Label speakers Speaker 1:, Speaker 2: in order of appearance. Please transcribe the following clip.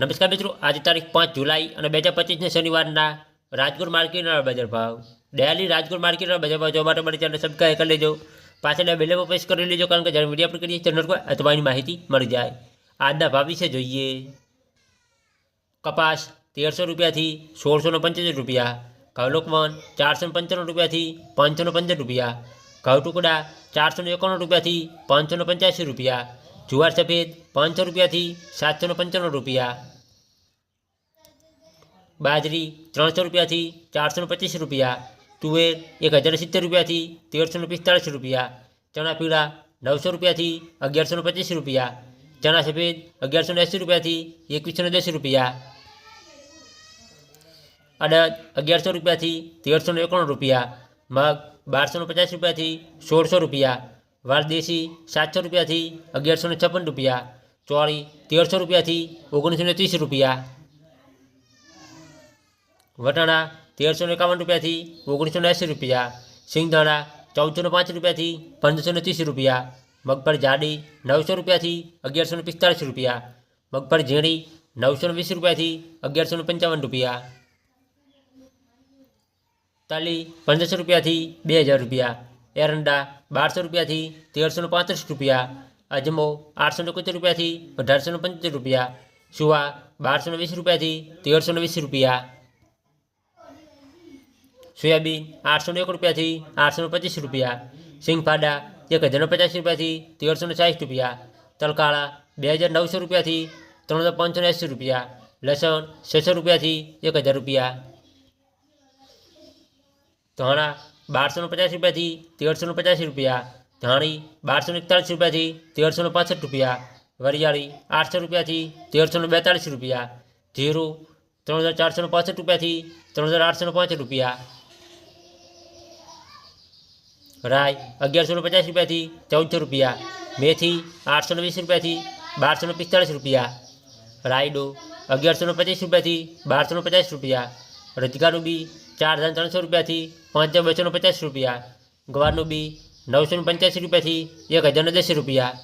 Speaker 1: નમસ્કાર મિત્રો, આજે તારીખ પાંચ જુલાઈ અને બે હજાર પચીસને શનિવારના રાજકોટ માર્કેટના બજાર ભાવ. ડેલી રાજકોટ માર્કેટના બજાર ભાવ જોવા માટે મારી ચેનલ સબસ્ક્રાઈબ કરી લેજો. પાછળ બેલે પર પ્રેસ કરી લેજો, કારણ કે જ્યારે વીડિયો અપલોડ કરીએ ચેનલ પર તમારી માહિતી મળી જાય. આજના ભાવ વિશે જોઈએ. કપાસ તેરસો રૂપિયાથી સોળસો ને પંચોતેર રૂપિયા ઘઉલોકમન ચારસો પંચાણું રૂપિયાથી પાંચસો ને પંદર રૂપિયા, ઘઉ ટુકડા ચારસો એકાણું રૂપિયાથી પાંચસો ને પંચ્યાસી રૂપિયા જુવાર સફેદ પાંચસો રૂપિયાથી સાતસો પંચાણું રૂપિયા. બાજરી ત્રણસો રૂપિયાથી ચારસો પચીસ રૂપિયા. તુવેર એક હજાર સિત્તેર રૂપિયાથી તેરસો પિસ્તાળીસ રૂપિયા. ચણા પીળા નવસો રૂપિયાથી અગિયારસો પચીસ રૂપિયા. ચણા સફેદ અગિયારસો એંસી રૂપિયાથી એકવીસો દસ રૂપિયા. અડદ અગિયારસો રૂપિયાથી તેરસો એકાણું રૂપિયા. મગ બારસો પચાસ રૂપિયાથી સોળસો રૂપિયા. વારદેશી સાતસો રૂપિયાથી અગિયારસો ને છપ્પન રૂપિયા, ચોળી તેરસો રૂપિયાથી ઓગણીસો ને ત્રીસ રૂપિયા, વટાણા તેરસો ને એકાવન રૂપિયાથી ઓગણીસો ને એંસી રૂપિયા સિંગદાણા ચૌદસો ને પાંચ રૂપિયાથી પંદરસો ને ત્રીસ રૂપિયા, મગફળી જાડી નવસો રૂપિયાથી અગિયારસો ને પિસ્તાળીસ રૂપિયા, મગફળી ઝીણી નવસો ને વીસ રૂપિયાથી અગિયારસો પંચાવન રૂપિયા, તાલી પંદરસો રૂપિયાથી બે હજાર રૂપિયા એરંડા બારસો રૂપિયાથી તેરસો પાંત્રીસ રૂપિયા, અજમો આઠસો ને એકોતેર રૂપિયાથી અઢારસો પંચોતેર રૂપિયા, સુવા બારસો વીસ રૂપિયાથી તેરસો વીસ રૂપિયા. સોયાબીન આઠસો ને એક રૂપિયાથી આઠસો પચીસ રૂપિયા. સિંગફાડા એક હજાર પચાસ રૂપિયાથી તેરસો ને ચાળીસ રૂપિયા. તલકાળા બે હજાર નવસો રૂપિયાથી ત્રણ હજાર પાંચસો એંસી રૂપિયા. લસણ છસો રૂપિયાથી એક હજાર રૂપિયા. ધાણા બારસો પચાસ રૂપિયાથી તેરસો પચાસ રૂપિયા, ધાણી બારસો એકતાળીસ રૂપિયાથી તેરસો ને પાસઠ રૂપિયા, વરિયાળી આઠસો રૂપિયાથી તેરસો ને બેતાળીસ રૂપિયા, જીરું ત્રણ હજાર ચારસો ને પાસઠ રૂપિયાથી ત્રણ હજાર આઠસોને પાંચ રૂપિયા રાય અગિયારસોને પચાસ રૂપિયાથી ચૌદસો રૂપિયા, મેથી આઠસોને વીસ રૂપિયાથી બારસો પિસ્તાળીસ રૂપિયા, રાયડો અગિયારસો ને પચીસ રૂપિયાથી બારસો પચાસ રૂપિયા રજગાનું બી ચાર હજાર ત્રણસો રૂપિયાથી પાંચ હજાર બસો પચાસ રૂપિયા ગવારનું બી નવસો પંચ્યાસી રૂપિયાથી એક હજાર ને દસ રૂપિયા.